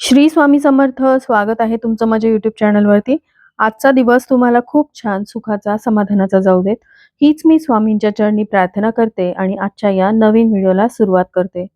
श्री स्वामी समर्थ स्वागत आहे तुमचं माझ्या युट्यूब चॅनलवरती आजचा दिवस तुम्हाला खूप छान सुखाचा समाधानाचा जाऊ देत. हीच मी स्वामींच्या चरणी प्रार्थना करते आणि आजच्या या नवीन व्हिडिओला सुरुवात करते.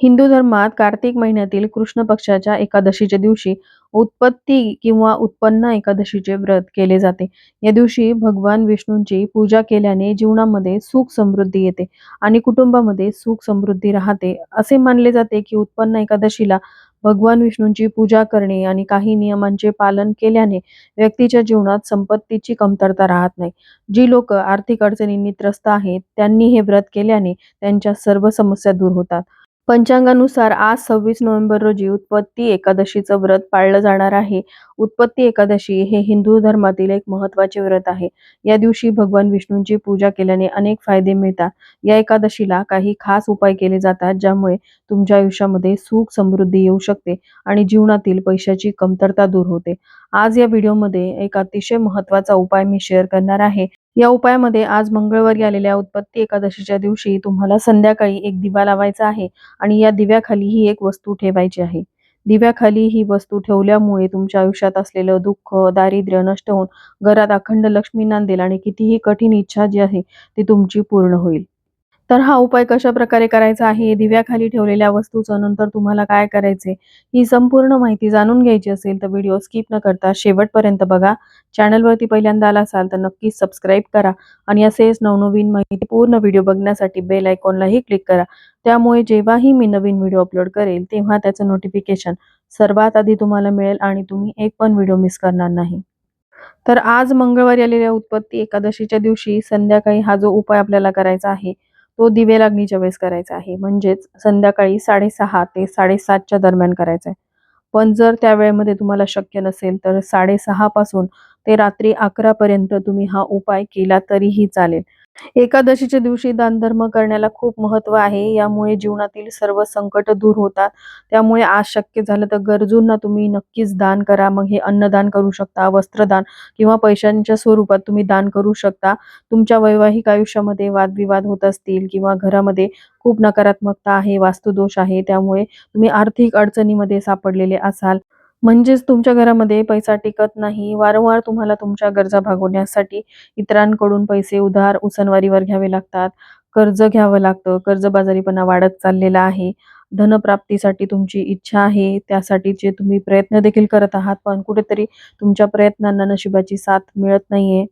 हिंदू धर्मात कार्तिक महिन्यातील कृष्ण पक्षाच्या एकादशीच्या दिवशी उत्पत्ती किंवा उत्पन्न एकादशीचे व्रत केले जाते. या दिवशी भगवान विष्णूंची पूजा केल्याने जीवनामध्ये सुख समृद्धी येते आणि कुटुंबामध्ये सुख समृद्धी राहते. असे मानले जाते की उत्पन्न एकादशीला भगवान विष्णूंची पूजा करणे आणि काही नियमांचे पालन केल्याने व्यक्तीच्या जीवनात संपत्तीची कमतरता राहत नाही. जी लोक आर्थिक अडचणींनी त्रस्त आहेत त्यांनी हे व्रत केल्याने त्यांच्या सर्व समस्या दूर होतात. पंचांगानुसार आज सव्वीस नोव्हेंबर रोजी उत्पत्ती एकादशीचं व्रत पाळलं जाणार आहे. उत्पत्ती एकादशी हे हिंदू धर्मातील एक महत्त्वाचे व्रत आहे. या दिवशी भगवान विष्णूंची पूजा केल्याने अनेक फायदे मिळतात. या एकादशीला काही खास उपाय केले जातात ज्यामुळे तुमच्या आयुष्यामध्ये सुख समृद्धी येऊ शकते आणि जीवनातील पैशाची कमतरता दूर होते. आज या व्हिडिओमध्ये एक अतिशय महत्त्वाचा उपाय मी शेअर करणार आहे. या उपायामध्ये आज मंगळवारी आलेल्या उत्पत्ती एकादशीच्या दिवशी तुम्हाला संध्याकाळी एक दिवा लावायचा आहे आणि या दिव्याखाली ही एक वस्तू ठेवायची आहे. दिव्याखाली ही वस्तू ठेवल्यामुळे तुमच्या आयुष्यात असलेलं दुःख दारिद्र्य नष्ट होऊन घरात अखंड लक्ष्मी नांदेल आणि कितीही कठीण इच्छा जी आहे ती तुमची पूर्ण होईल. तर हा उपाय कशा प्रकारे करायचा आहे? दिव्याखाली ठेवलेल्या वस्तूचं नंतर तुम्हाला काय करायचे? ही संपूर्ण माहिती जाणून घ्यायची असेल तर व्हिडिओ स्किप न करता शेवटपर्यंत बघा. चॅनलवरती पहिल्यांदा आला असाल तर नक्कीच सबस्क्राईब करा आणि असेच नवनवीन माहिती पूर्ण व्हिडिओ बघण्यासाठी बेल आयकॉनलाही क्लिक करा. त्यामुळे जेव्हाही मी नवीन व्हिडिओ अपलोड करेल तेव्हा त्याचं नोटिफिकेशन सर्वात आधी तुम्हाला मिळेल आणि तुम्ही एक पण व्हिडिओ मिस करणार नाही. तर आज मंगळवारी आलेल्या उत्पत्ती एकादशीच्या दिवशी संध्याकाळी हा जो उपाय आपल्याला करायचा आहे तो दिवे लागणीच्या वेळेस करायचा आहे. म्हणजेच संध्याकाळी साडेसहा ते साडेसातच्या दरम्यान करायचा आहे. पण जर त्या वेळेमध्ये तुम्हाला शक्य नसेल तर साडेसहा पासून ते रात्री अकरा पर्यंत तुम्ही हा उपाय केला तरीही चालेल. एकादशीच्या दिवशी दानधर्म करण्याला खूप महत्त्व आहे. यामुळे जीवनातील सर्व संकट दूर होतात. त्यामुळे आज शक्य झालं तर गरजूंना तुम्ही नक्कीच दान करा. मग हे अन्नदान करू शकता वस्त्रदान किंवा पैशांच्या स्वरूपात तुम्ही दान करू शकता. तुमच्या वैवाहिक आयुष्यामध्ये वादविवाद होत असतील किंवा घरामध्ये खूप नकारात्मकता आहे वास्तुदोष आहे त्यामुळे तुम्ही आर्थिक अडचणीमध्ये सापडलेले असाल. म्हणजेच तुमच्या घरामध्ये पैसा टिकत नाही वारंवार तुम्हाला तुमच्या गरजा भागवण्यासाठी इतरांकडून पैसे उधार उसनवारीवर घ्यावे लागतात कर्ज घ्यावं लागतं कर्जबाजारीपणा वाढत चाललेला आहे धनप्राप्तीसाठी तुमची इच्छा आहे त्यासाठीचे तुम्ही प्रयत्न देखील करत आहात पण कुठेतरी तुमच्या प्रयत्नांना नशिबाची साथ मिळत नाहीये.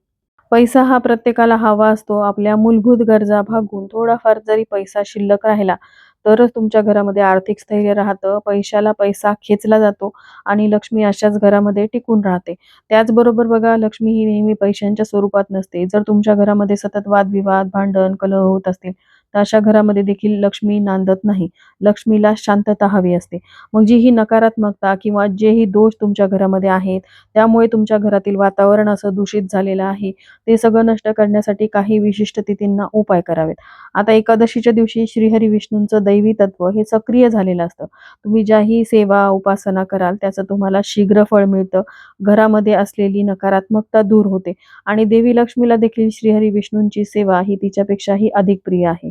पैसा हा प्रत्येकाला हवा असतो आपल्या मूलभूत गरजा भागून थोडाफार जरी पैसा शिल्लक राहिला तरच तुमच्या घरामध्ये आर्थिक स्थैर्य राहतं पैशाला पैसा खेचला जातो आणि लक्ष्मी अशाच घरामध्ये टिकून राहते. त्याचबरोबर बघा लक्ष्मी ही नेहमी पैशांच्या स्वरूपात नसते. जर तुमच्या घरामध्ये सतत वादविवाद भांडण कलह होत असतील तर अशा घरामध्ये देखील लक्ष्मी नांदत नाही. लक्ष्मीला शांतता हवी असते. मग जी ही नकारात्मकता किंवा जेही दोष तुमच्या घरामध्ये आहेत त्यामुळे तुमच्या घरातील वातावरण असं दूषित झालेलं आहे ते सगळं नष्ट करण्यासाठी काही विशिष्ट तिथींना उपाय करावेत. आता एकादशीच्या दिवशी श्रीहरी विष्णूंचं दैवी तत्व हे सक्रिय झालेलं असतं. तुम्ही ज्याही सेवा उपासना कराल त्याचं तुम्हाला शीघ्र फळ मिळतं. घरामध्ये असलेली नकारात्मकता दूर होते. आणि देवी लक्ष्मीला देखील श्रीहरी विष्णूंची सेवा ही तिच्यापेक्षाही अधिक प्रिय आहे.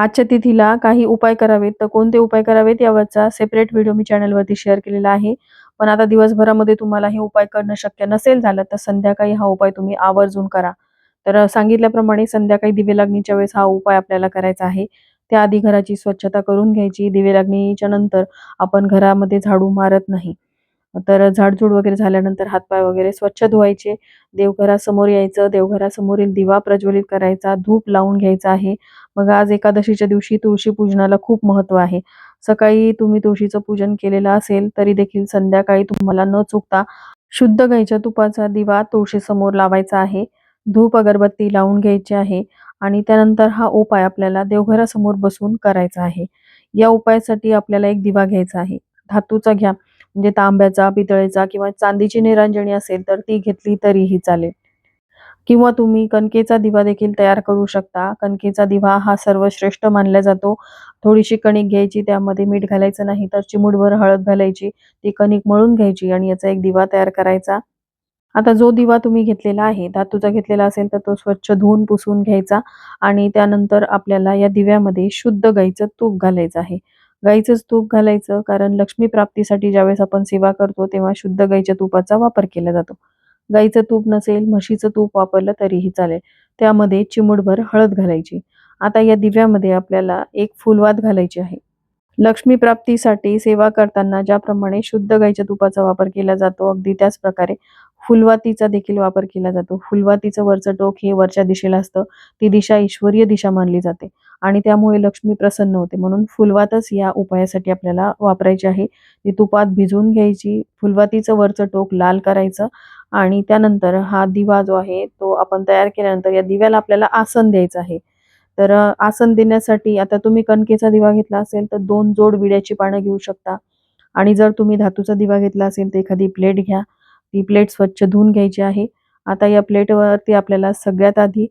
आजच्या तिथीला काही उपाय करावेत. तर कोणते उपाय करावेत यावरचा सेपरेट व्हिडिओ मी चॅनलवरती शेअर केलेला आहे. पण आता दिवसभरामध्ये तुम्हाला हे उपाय करणं शक्य नसेल झालं तर संध्याकाळी हा उपाय तुम्ही आवर्जून करा. तर सांगितल्याप्रमाणे संध्याकाळी दिवे लागणीच्या वेळेस हा उपाय आपल्याला करायचा आहे. त्याआधी घराची स्वच्छता करून घ्यायची. दिवे लागणीच्या नंतर आपण घरामध्ये झाडू मारत नाही. तर झाडझूड वगैरे झाल्यानंतर हातपाय वगैरे स्वच्छ धुवायचे. देवघरासमोर यायचं. देवघरासमोरील दिवा प्रज्वलित करायचा. धूप लावून घ्यायचा आहे. मग आज एकादशीच्या दिवशी तुळशी पूजनाला खूप महत्त्व आहे. सकाळी तुम्ही तुळशीचं पूजन केलेलं असेल तरी देखील संध्याकाळी तुम्हाला न चुकता शुद्ध गाईच्या तुपाचा दिवा तुळशीसमोर लावायचा आहे. धूप अगरबत्ती लावून घ्यायची आहे आणि त्यानंतर हा उपाय आपल्याला देवघरासमोर बसून करायचा आहे. या उपायासाठी आपल्याला एक दिवा घ्यायचा आहे. धातूचा घ्या. म्हणजे तांब्याचा पितळेचा किंवा चांदीची निरांजणी असेल तर ती घेतली तरीही चालेल. किंवा तुम्ही कणकेचा दिवा देखील तयार करू शकता. कणकेचा दिवा हा सर्वश्रेष्ठ मानला जातो. थोडीशी कणिक घ्यायची त्यामध्ये मीठ घालायचं नाही तर चिमूटभर हळद घालायची. ती कणिक मळून घ्यायची आणि याचा एक दिवा तयार करायचा. आता जो दिवा तुम्ही घेतलेला आहे धातूचा घेतलेला असेल तर तो स्वच्छ धुवून पुसून घ्यायचा आणि त्यानंतर आपल्याला या दिव्यामध्ये शुद्ध गाईचं तूप घालायचं आहे. गाईचंच तूप घालायचं कारण लक्ष्मी प्राप्तीसाठी ज्यावेळेस आपण सेवा करतो तेव्हा शुद्ध गाईच्या तुपाचा वापर केला जातो. गाईचं तूप नसेल म्हशीचं तूप वापरलं तरीही चालेल. त्यामध्ये चिमूटभर हळद घालायची. आता या दिव्यामध्ये आपल्याला एक फुलवात घालायची आहे. लक्ष्मी प्राप्तीसाठी सेवा करताना ज्याप्रमाणे शुद्ध गाईच्या तुपाचा वापर केला जातो अगदी त्याच प्रकारे फुलवातीचा देखील वापर केला जातो. फुलवातीचं वरचं टोक हे वरच्या दिशेला असतं. ती दिशा ईश्वरीय दिशा मानली जाते. आणि त्यामुळे लक्ष्मी प्रसन्न होते. म्हणून फुलवातच या उपायासाठी आपल्याला वापरायची आहे. ती तुपात भिजवून घ्यायची. फुलवातीचं वरचं टोक लाल करायचं आणि त्यानंतर हा दिवा जो आहे तो आपण तयार केल्यानंतर या दिव्याला आपल्याला आसन द्यायचं आहे. तर आसन देण्यासाठी आता तुम्ही कणकेचा दिवा घेतला असेल तर दोन जोड विड्याची पानं घेऊ शकता. आणि जर तुम्ही धातूचा दिवा घेतला असेल तर एखादी प्लेट घ्या. ती प्लेट स्वच्छ धुवून घ्यायची आहे. आता या प्लेटवरती आपल्याला सगळ्यात आधी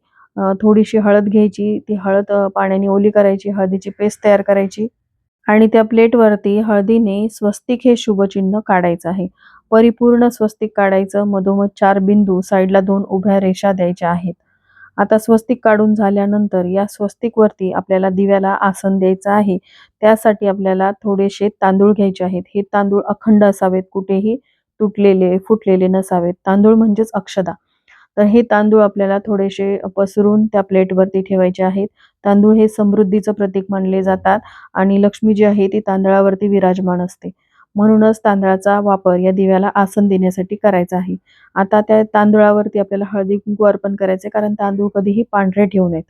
थोडीशी हळद घ्यायची ती हळद पाण्याने ओली करायची हळदीची पेस्ट तयार करायची आणि त्या प्लेटवरती हळदीने स्वस्तिक हे शुभचिन्ह काढायचं आहे. परिपूर्ण स्वस्तिक काढायचं मधोमध चार बिंदू साईडला दोन उभ्या रेषा द्यायच्या आहेत. आता स्वस्तिक काढून झाल्यानंतर या स्वस्तिकवरती आपल्याला दिव्याला आसन द्यायचं आहे. त्यासाठी आपल्याला थोडेसे तांदूळ घ्यायचे आहेत. हे तांदूळ अखंड असावेत कुठेही तुटलेले फुटलेले नसावेत. तांदूळ म्हणजेच अक्षदा. तर हे तांदूळ आपल्याला थोडेसे पसरून त्या प्लेटवरती ठेवायचे आहेत. तांदूळ हे समृद्धीचं प्रतीक मानले जातात आणि लक्ष्मी जी आहे ती तांदळावरती विराजमान असते. म्हणूनच तांदळाचा वापर या दिव्याला आसन देण्यासाठी करायचा आहे. आता त्या तांदूळावरती आपल्याला हळदी कुंकू अर्पण करायचे कारण तांदूळ कधीही पांढरे ठेवू नयेत.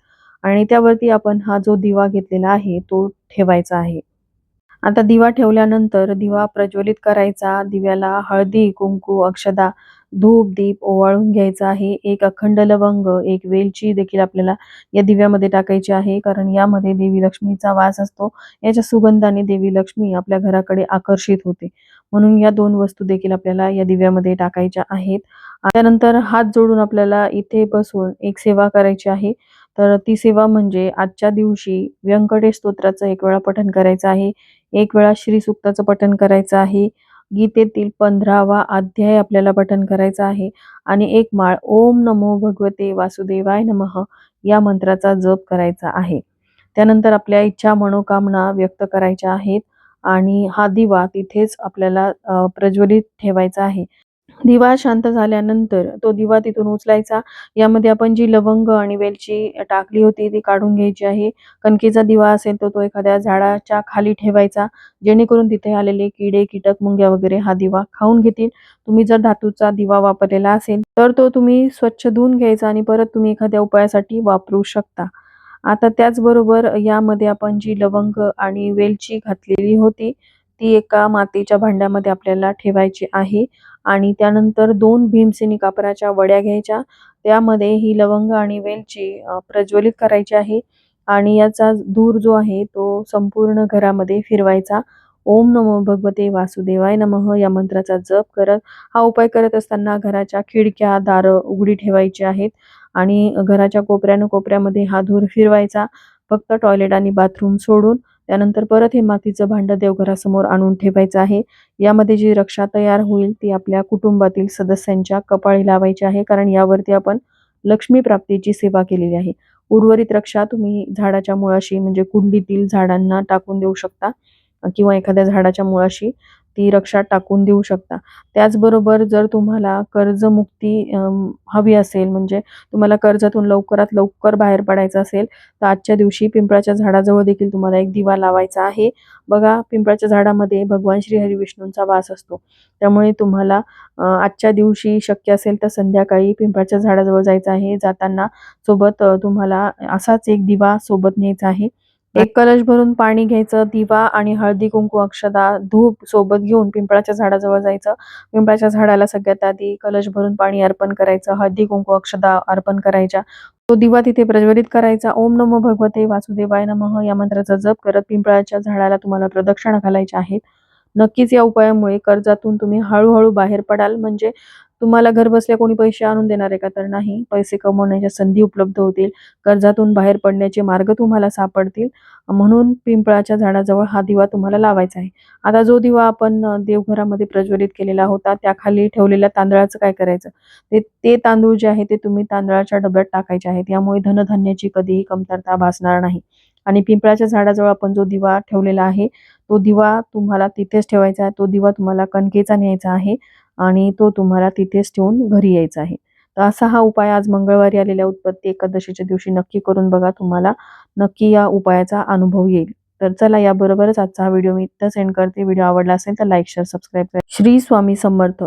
आणि त्यावरती आपण हा जो दिवा घेतलेला आहे तो ठेवायचा आहे. आता दिवा ठेवल्यानंतर दिवा प्रज्वलित करायचा. दिव्याला हळदी कुंकू अक्षदा धूप दीप ओवाळून घ्यायचा आहे. एक अखंड लवंग एक वेलची देखील आपल्याला या दिव्यामध्ये टाकायची आहे. कारण यामध्ये देवी लक्ष्मीचा वास असतो. याच्या सुगंधाने देवी लक्ष्मी आपल्या घराकडे आकर्षित होते. म्हणून या दोन वस्तू देखील आपल्याला या दिव्यामध्ये टाकायच्या आहेत. त्यानंतर हात जोडून आपल्याला इथे बसून एक सेवा करायची आहे. तर ती सेवा म्हणजे आजच्या दिवशी व्यंकटेश स्तोत्राचं एक वेळा पठण करायचं आहे. एक वेळा श्री सुक्ताचं पठण करायचं आहे. गीतेतील पंधरावा अध्याय आपल्याला पठण करायचा आहे. आणि एक माळ ओम नमो भगवते वासुदेवाय नमः या मंत्राचा जप करायचा आहे. त्यानंतर आपल्या इच्छा मनोकामना व्यक्त करायच्या आहेत. आणि हा दिवा तिथेच आपल्याला प्रज्वलित ठेवायचा आहे. दिवा शांत झाल्यानंतर तो दिवा तिथून उचलायचा. यामध्ये आपण जी लवंग आणि वेलची टाकली होती ती काढून घ्यायची आहे. कणकेचा दिवा असेल तर तो एखाद्या झाडाच्या खाली ठेवायचा. जेणेकरून तिथे आलेले किडे कीटक मुंग्या वगैरे हा दिवा खाऊन घेतील. तुम्ही जर धातूचा दिवा वापरलेला असेल तर तो तुम्ही स्वच्छ धुवून घ्यायचा आणि परत तुम्ही एखाद्या उपायासाठी वापरू शकता. आता त्याचबरोबर यामध्ये आपण जी लवंग आणि वेलची घातलेली होती ती एका मातीच्या भांड्यामध्ये आपल्याला ठेवायची आहे. आणि त्यानंतर दोन भीमसेनी कापराच्या वड्या घ्यायच्या. त्यामध्ये ही लवंग आणि वेलची प्रज्वलित करायची आहे. आणि याचा धूर जो आहे तो संपूर्ण घरामध्ये फिरवायचा. ओम नमो भगवते वासुदेवाय नमः. या मंत्राचा जप करत हा उपाय करत असताना घराच्या खिडक्या दारं उघडी ठेवायची आहेत. आणि घराच्या कोपऱ्यानं कोपऱ्यामध्ये हा धूर फिरवायचा. फक्त टॉयलेट आणि बाथरूम सोडून त्यानंतर परत हे मातीचं भांडं देवघरासमोर आणून ठेवायचं आहे. यामध्ये जी रक्षा तयार होईल ती आपल्या कुटुंबातील सदस्यांच्या कपाळी लावायची आहे कारण यावरती आपण लक्ष्मी प्राप्तीची सेवा केलेली आहे. उर्वरित रक्षा तुम्ही झाडाच्या मुळाशी म्हणजे कुंडीतील झाडांना टाकून देऊ शकता किंवा एखाद्या झाडाच्या मुळाशी ती रक्षा टाकून देऊ शकता. त्याचबरोबर जर तुम्हाला कर्जमुक्ती हवी असेल म्हणजे तुम्हाला कर्जातून लवकरात लवकर बाहेर पडायचं असेल तर आजच्या दिवशी पिंपळाच्या झाडाजवळ देखील तुम्हाला एक दिवा लावायचा आहे. बघा पिंपळाच्या झाडामध्ये भगवान श्री हरी विष्णूंचा वास असतो. त्यामुळे तुम्हाला आजच्या दिवशी शक्य असेल तर संध्याकाळी पिंपळाच्या झाडाजवळ जायचं आहे. जाताना सोबत तुम्हाला असाच एक दिवा सोबत न्यायचा आहे. एक कलश भरून पाणी घ्यायचं दिवा आणि हळदी कुंकू अक्षदा धूप सोबत घेऊन पिंपळाच्या झाडाजवळ जायचं. पिंपळाच्या झाडाला सगळ्यात आधी कलश भरून पाणी अर्पण करायचं हळदी कुंकू अक्षदा अर्पण करायच्या. तो दिवा तिथे प्रज्वलित करायचा. ओम नमो भगवते वासुदेवाय नमः या मंत्राचा जप करत पिंपळाच्या झाडाला तुम्हाला प्रदक्षिणा घालायच्या आहेत. नक्कीच या उपायामुळे कर्जातून तुम्ही हळूहळू बाहेर पडाल. म्हणजे तुम्हाला घर बसल्या कोणी पैसे आणून देणार आहे का? तर नाही. पैसे कमवण्याच्या संधी उपलब्ध होतील. कर्जातून बाहेर पडण्याचे मार्ग तुम्हाला सापडतील. म्हणून पिंपळाच्या झाडाजवळ हा दिवा तुम्हाला लावायचा आहे. आता जो दिवा आपण देवघरामध्ये प्रज्वलित केलेला होता त्याखाली ठेवलेल्या तांदळाचं काय करायचं? ते ते तांदूळ जे आहे ते तुम्ही तांदळाच्या डब्यात टाकायचे आहेत. यामुळे धनधान्याची कधीही कमतरता भासणार नाही. आणि पिंपळाच्या झाडाजवळ आपण जो दिवा ठेवलेला आहे तो दिवा तुम्हाला तिथेच ठेवायचा आहे. तो दिवा तुम्हाला कणकेचा न्यायचा आहे. आणि तो तुम्हाला तिथेच ठेवून घरी यायचा आहे. तर असा हा उपाय आज मंगळवारी आलेल्या उत्पत्ती एकादशीच्या दिवशी नक्की करून बघा तुम्हाला नक्की या उपायाचा अनुभव येईल. तर चला याबरोबरच आजचा हा व्हिडिओ मी इथं सेंड करते. व्हिडिओ आवडला असेल तर लाईक शेअर सबस्क्राईब करा. श्री स्वामी समर्थ.